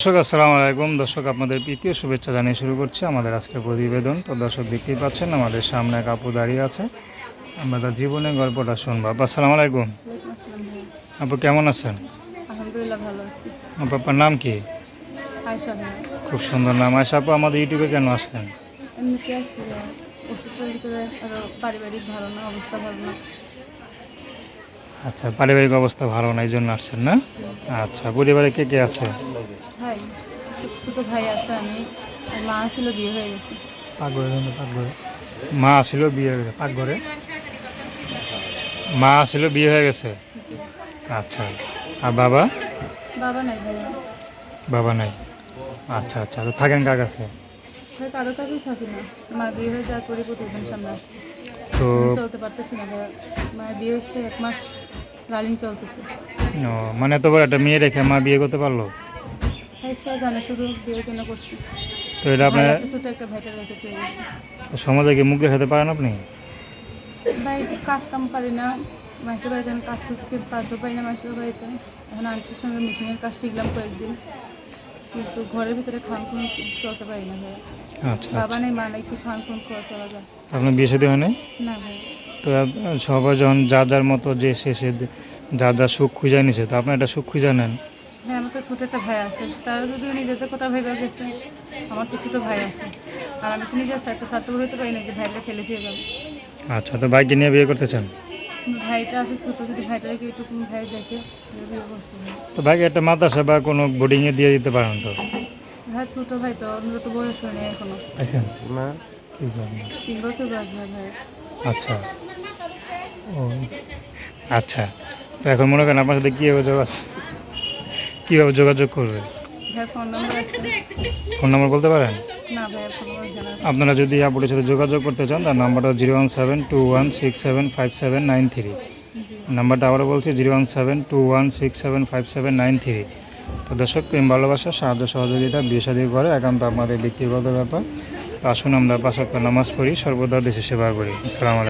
দর্শক আসসালামু আলাইকুম। দর্শক আপনাদের প্রীতীয় শুভেচ্ছা জানিয়ে শুরু করছি আমাদের আজকের প্রতিবেদন। তো দর্শক দেখতেই পাচ্ছেন আমাদের সামনে এক আপু দাঁড়িয়ে আছে। আমরা তার জীবনের গল্পটা শুনব। আপু আসসালামু আলাইকুম। আপু কেমন আছেন? আপনার নাম কি? খুব সুন্দর নাম। আয়সা আপু আমাদের ইউটিউবে কেন আসলেন? আচ্ছা পারিবারিক অবস্থা ভালো না এই জন্য আসছেন না? আচ্ছা পরিবারে কে কে আছে? ছোটো ভাই আছে আমি মা ছিল বিয়ে হয়ে গেছে। পাকঘরে পাকঘরে। মা ছিল বিয়ে হয়ে গেছে পাকঘরে। মা ছিল বিয়ে হয়ে গেছে? আচ্ছা। আর বাবা? বাবা নাই ভাইয়া বাবা নাই। আচ্ছা আচ্ছা। তো থাকেন কার কাছে? ভাই কারও কাছেই থাকি না। মা বিয়ে হয়ে যাওয়ার পরে প্রতিদিন সামনে তো চলতে পারতেছি না বিয়ে হচ্ছে এক মাস রানিং চলতেছে। ও, মানে তো বড় একটা মেয়ে রেখে মা বিয়ে করতে পারল? ভাই সে জানে শুধু বিয়ে কেন করছে তো এটা আপনার আছে একটা ভাইটা রেখে সমাজে কি মুখ দেখাতে পারেন আপনি? ভাই কাজ কাম পারি না। মাসের বাড়িতে আমি কাজ করছি কাজও পাই না মাসের বাড়িতে। এখন আন্টির সঙ্গে মেশিনের কাজ শিখলাম কয়েকদিন। কিন্তু ঘরের ভিতরে খান খুন চলতে পারি না ভাই। আচ্ছা বাবা আচ্ছা। নেই মা নেই কি খান খুন খাওয়া চলা যায়। আপনার বিয়ে সাথে হয়? না ভাই। তো সবাই যখন যার যার মতো যে সে সে যার যার সুখ খুঁজে নিছে তো আপনি একটা সুখ খুঁজে নেন। ভাই আমার তো ছোটো একটা ভাই আছে তারা যদি নিজেদের কথা ভেবে গেছে আমার তো ছোটো ভাই আছে। আর আমি তো নিজের সাথে স্বার্থ হতে পারি না যে ভাইটা ফেলে দিয়ে যাবে। আচ্ছা তো বাইকে নিয়ে বিয়ে করতেছেন? কিন্তু ভাইটা আছে ছোটো যদি ভাইটা ভাইটাকে একটু কোনো ভাই দেখে বিয়ে করতে তো বাইকে একটা মাদ্রাসা বা কোনো বোর্ডিংয়ে দিয়ে দিতে পারেন তো? ভাই ছোটো ভাই তো অন্য তো বয়স হয়নি এখনও। না কি? তিন বছর বয়স ভাই ভাই আচ্ছা। ও আচ্ছা। তো এখন মনে করেন আপনার সাথে কীভাবে যোগাযোগ কীভাবে যোগাযোগ করবে? ফোন নম্বর বলতে পারেন? আপনারা যদি আপুরের সাথে যোগাযোগ করতে চান তার নাম্বারটা zero one seven two one six seven five seven nine three. নাম্বারটা আবারও বলছি zero one seven two one six seven five seven nine three. তো দর্শক প্রেম ভালোবাসা সাহায্য সহযোগিতা বিয়ে করে একান্ত আমাদের ব্যক্তিগত ব্যাপার। তো আসুন আমরা পাশাক্ত নামাজ পড়ি সর্বদা দেশে সেবা করি। আসসালামু আলাইকুম।